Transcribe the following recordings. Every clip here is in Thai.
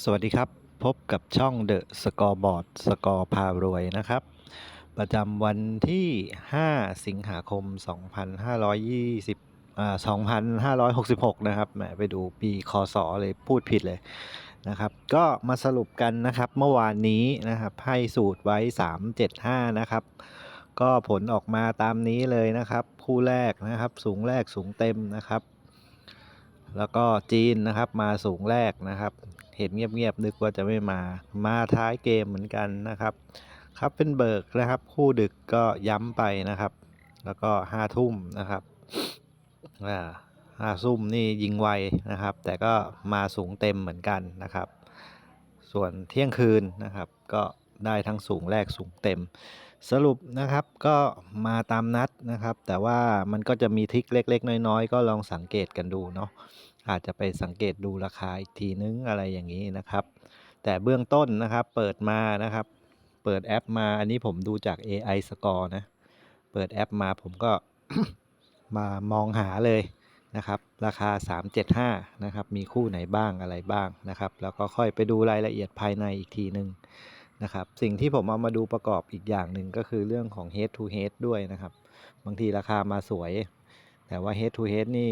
สวัสดีครับ พบกับช่อง The Scoreboard สกอร์พารวยนะครับ ประจำวันที่ 5 สิงหาคม 2520อ่า2566 นะครับแหมไปดูปีคศเลยพูดผิดเลยนะครับ ก็มาสรุปกันนะครับ เมื่อวานนี้นะครับให้สูตรไว้ 375 นะครับ ก็ผลออกมาตามนี้เลยนะครับ คู่แรกนะครับ สูงแรกสูงเต็มนะครับแล้วก็จีนนะครับมาสูงแรกนะครับ เห็นเงียบๆนึกว่าจะไม่มา มาท้ายเกมเหมือนกันนะครับครับเป็นเบิร์กนะครับ คู่ดึกก็ย้ำไปนะครับ แล้วก็ห้าทุ่มนะครับอ่าห้าทุ่มนี่ยิงไวนะครับ แต่ก็มาสูงเต็มเหมือนกันนะครับ ส่วนเที่ยงคืนนะครับ ก็ได้ทั้งสูงแรกสูงเต็ม สรุปนะครับก็มาตามนัดนะครับ แต่ว่ามันก็จะมีทิคเล็ก ๆ น้อย ๆ ก็ลองสังเกตกันดูเนาะอาจจะไปสังเกตดูราคาอีกทีนึงอะไรอย่างนี้นะครับ แต่เบื้องต้นนะครับเปิดมานะครับ เปิดแอปมาอันนี้ผมดูจาก AI Score นะ เปิดแอปมาผมก็มามองหาเลยนะครับ ราคา 375 นะครับ มีคู่ไหนบ้างอะไรบ้างนะครับ แล้วก็ค่อยไปดูรายละเอียดภายในอีกทีนึง นะครับ สิ่งที่ผมเอามาดูประกอบอีกอย่างหนึ่งก็คือเรื่องของ head to head ด้วยนะครับ บางทีราคามาสวย แต่ว่า head to head นี่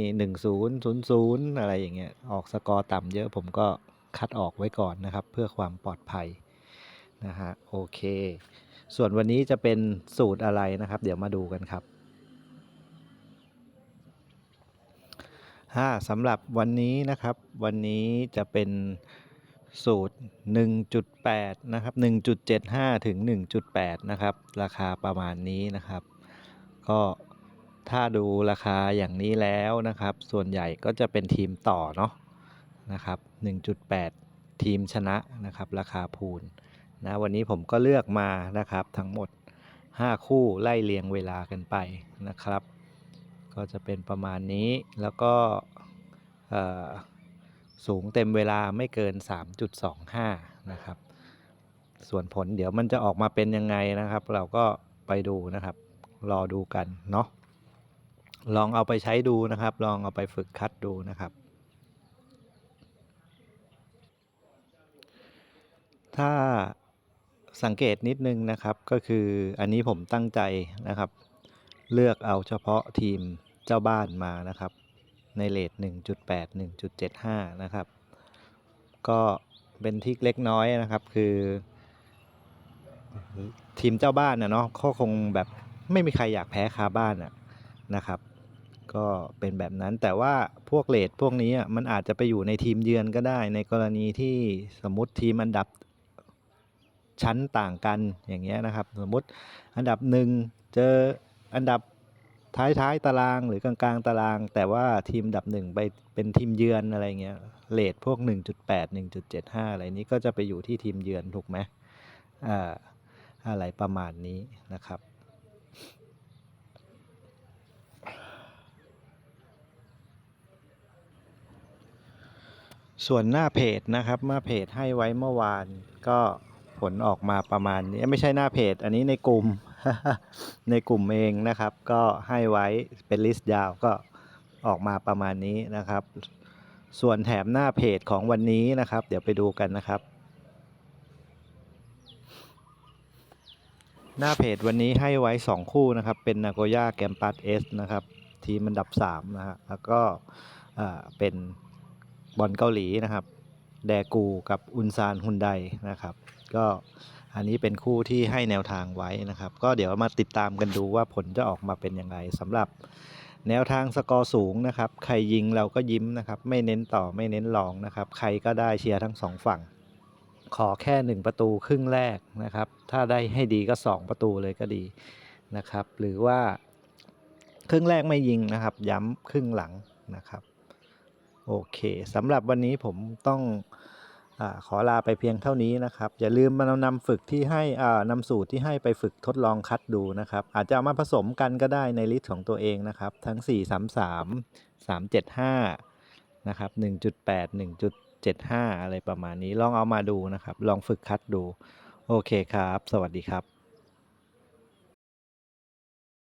10 00 อะไรอย่างเงี้ย ออกสกอร์ต่ำเยอะผมก็คัดออกไว้ก่อนนะครับ เพื่อความปลอดภัยนะฮะโอเค ส่วนวันนี้จะเป็นสูตรอะไรนะครับ เดี๋ยวมาดูกันครับถ้าสำหรับวันนี้นะครับ วันนี้จะเป็น สูตร 1.8 นะครับ 1.75 ถึง 1.8 นะครับ ราคาประมาณนี้นะครับ ก็ถ้าดูราคาอย่างนี้แล้วนะครับ ส่วนใหญ่ก็จะเป็นทีมต่อเนาะนะครับ 1.8 ทีมชนะนะครับ ราคาพูนนะวันนี้ผมก็เลือกมานะครับทั้งหมด 5 คู่ไล่เรียงเวลากันไปนะครับ ก็จะเป็นประมาณนี้แล้วก็ สูงเต็มเวลาไม่เกิน 3.25 นะครับ ส่วนผลเดี๋ยวมันจะออกมาเป็นยังไงนะครับ เราก็ไปดูนะครับ รอดูกันเนาะลองเอาไปใช้ดูนะครับ ลองเอาไปฝึกคัดดูนะครับ ถ้าสังเกตนิดนึงนะครับก็คืออันนี้ผมตั้งใจนะครับ เลือกเอาเฉพาะทีมเจ้าบ้านมานะครับ ในเลท1.8 1.75 นะครับ ก็เป็นทิกเล็กน้อยนะครับ คือ ทีมเจ้าบ้านนะเนาะเขาคงแบบไม่มีใครอยากแพ้คาบ้านอะนะครับ ก็เป็นแบบนั้นแต่ว่าพวกเลทพวกนี้มันอาจจะไปอยู่ในทีมเยือนก็ได้ ในกรณีที่สมมติทีมอันดับชั้นต่างกันอย่างเงี้ยนะครับ สมมติอันดับหนึ่งเจออันดับ ท้ายท้ายๆตารางหรือกลางกลางๆตาราง แต่ว่าทีมดับหนึ่งไปเป็นทีมเยือนอะไรเงี้ยเลทพวก 1.8 1.75 อะไรนี้ก็จะไปอยู่ที่ทีมเยือนถูกไหมอ่าอะไรประมาณนี้นะครับ ส่วนหน้าเพจนะครับหน้าเพจให้ไว้เมื่อวานก็ผลออกมาประมาณนี้ ไม่ใช่หน้าเพจ อันนี้ในกลุ่ม ในกลุ่มเองนะครับ ก็ให้ไว้เป็นลิสต์ยาวก็ออกมาประมาณนี้นะครับ ส่วนแถมหน้าเพจของวันนี้นะครับ เดี๋ยวไปดูกันนะครับ หน้าเพจวันนี้ให้ไว้ 2 คู่นะครับ เป็นนาโกย่าแกมปัสเอสนะครับ ทีมอันดับ3นะฮะแล้วก็เป็นบอลเกาหลีนะครับ แดกูกับอุนซานฮุนไดนะครับ ก็ อันนี้เป็นคู่ที่ให้แนวทางไว้นะครับ ก็เดี๋ยวมาติดตามกันดูว่าผลจะออกมาเป็นยังไงสำหรับแนวทางสกอร์สูงนะครับ ใครยิงเราก็ยิ้มนะครับ ไม่เน้นต่อไม่เน้นรองนะครับ ใครก็ได้เชียร์ทั้งสองฝั่ง ขอแค่ 1 ประตูครึ่งแรกนะครับ ถ้าได้ให้ดีก็ 2 ประตูเลยก็ดีนะครับ หรือว่าครึ่งแรกไม่ยิงนะครับ ย้ำครึ่งหลังนะครับ โอเคสำหรับวันนี้ผมต้อง ขอลาไปเพียงเท่านี้นะครับ อย่าลืมมานำฝึกที่ให้นำสูตรที่ให้ไปฝึกทดลองคัดดูนะครับ อาจจะเอามาผสมกันก็ได้ในลิสต์ของตัวเองนะครับ ทั้ง 4 3 3 3 7 5 นะครับ 1.8 1.75 อะไรประมาณนี้ ลองเอามาดูนะครับ ลองฝึกคัดดู โอเคครับ สวัสดีครับ